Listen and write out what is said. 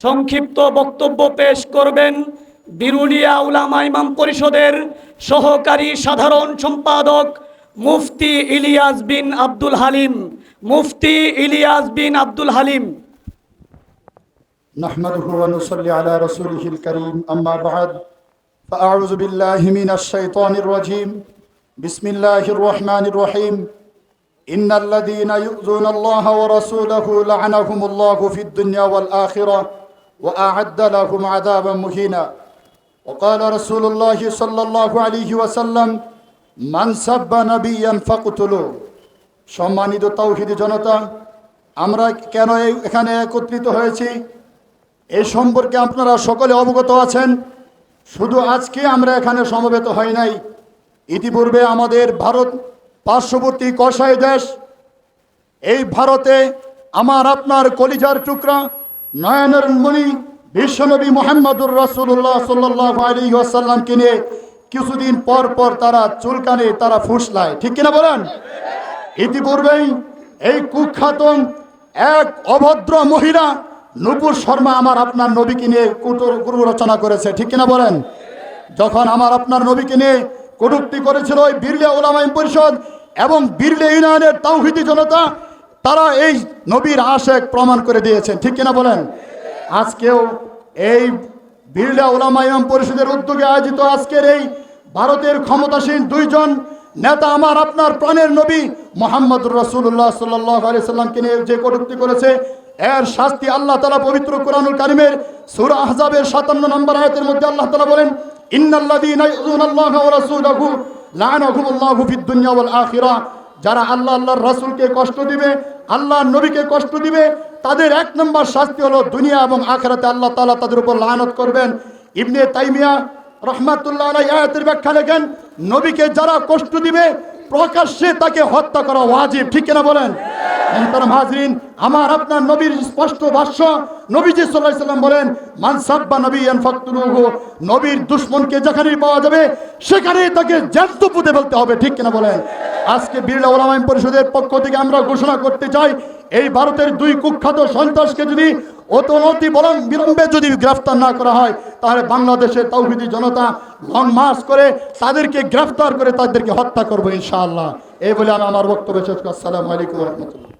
সংক্ষিপ্ত বক্তব্য পেশ করবেন বিরুলিয়া উলামা ইমাম পরিষদের সহকারী সাধারণ সম্পাদক মুফতি ইলিয়াস বিন আব্দুল হালিম মুফতি ইলিয়াস বিন আব্দুল হালিম نحمده ونصلي على رسوله الكريم أما بعد فأعوذ بالله من الشيطان الرجيم بسم الله الرحمن الرحيم إن الذين يؤذون الله ورسوله لعنهم الله في الدنيا والآخرة وأعد لهم عذابا مهينا وقال رسول الله صلى الله عليه وسلم من سب نبيا فاقتلوه সম্মানিত তৌহিদি জনতা আমরা কেন এই- এখানে একত্রিত হয়েছি এই সম্পর্কে আপনারা সকলে অবগত আছেন শুধু আজকে আমরা এখানে সমবেত হই নাই ইতিপূর্বে আমাদের ভারত পার্শ্ববর্তী কষাই দেশ এই ভারতে আমার আপনার কলিজার টুকরা নয়নের মণি বিশ্বনবী মোহাম্মদুর রসুল্লাহ সাল্লাহ আলী আসাল্লামকে নিয়ে কিছুদিন পর পর তারা চুলকানে, তারা ফুসলায়। ঠিক কিনা বলেন? ইতিপূর্বেই এই কুখ্যাত এক অভদ্র মহিলা নুপুর শর্মা আমার আপনার নবীকে নিয়ে কুটুর গুরু রচনা করেছে। ঠিক কিনা বলেন? যখন আমার আপনার নবীকে নিয়ে কটুক্তি করেছিল ওই বিরলিয়া ওলামাইম পরিষদ এবং বিরলিয়া ইউনিয়নের তাওহিদি জনতা তারা এই নবীর আশেক প্রমাণ করে দিয়েছেন। ঠিক কিনা বলেন? আজকেও এই বিরলিয়া ওলামা ইমাম পরিষদের উদ্যোগে আয়োজিত আজকের এই ভারতের ক্ষমতাসীন দুইজন নেতা আমার আপনার প্রাণের নবী মোহাম্মদ রসুল্লাহ সাল্লাহ আলি সাল্লামকে নিয়ে যে কটুক্তি করেছে, এর শাস্তি আল্লাহ তালা পবিত্র কোরআনুল কারিমের সুর আহজাবের সাতান্ন নম্বর আয়াতের মধ্যে আল্লাহ তালা বলেন, ইন্নাল্লাযীনা যারা আল্লাহ আল্লাহর রাসুলকে কষ্ট দিবে আল্লাহ নবীকে কষ্ট দিবে, তাদের এক নম্বর শাস্তি হলো দুনিয়া এবং আখরাতে আল্লাহ তালা তাদের উপর লানত করবেন। ইবনে তাইমিয়া রহমাতুল্লাহ আয়াতের ব্যাখ্যা লেখেন, নবীকে যারা কষ্ট দিবে, প্রকাশ্যে তাকে হত্যা করা ওয়াজিব। ঠিক কিনা বলেন? আমার আপনার নবীর স্পষ্ট ভাষ্য, নবীজি সাল্লাম বলেন, মান সাব্বা নবিয়ান নবীর দুশমনকে যেখানেই পাওয়া যাবে, সেখানেই তাকে জ্যান্ত পুঁতে ফেলতে হবে, ঠিক কিনা বলেন? আজকে বিরলা ওলামাইন পরিষদের পক্ষ থেকে আমরা ঘোষণা করতে চাই, এই ভারতের দুই কুখ্যাত সন্ত্রাসকে যদি অত অতি বলম বিলম্বে যদি গ্রেফতার না করা হয়, তাহলে বাংলাদেশের তৌহিদি জনতা লং মার্চ করে তাদেরকে গ্রেফতার করে তাদেরকে হত্যা করব ইনশাআল্লাহ। এই বলে আমি আমার বক্তব্য শেষ করছি। আসসালামু আলাইকুম রহমতুল্লাহ।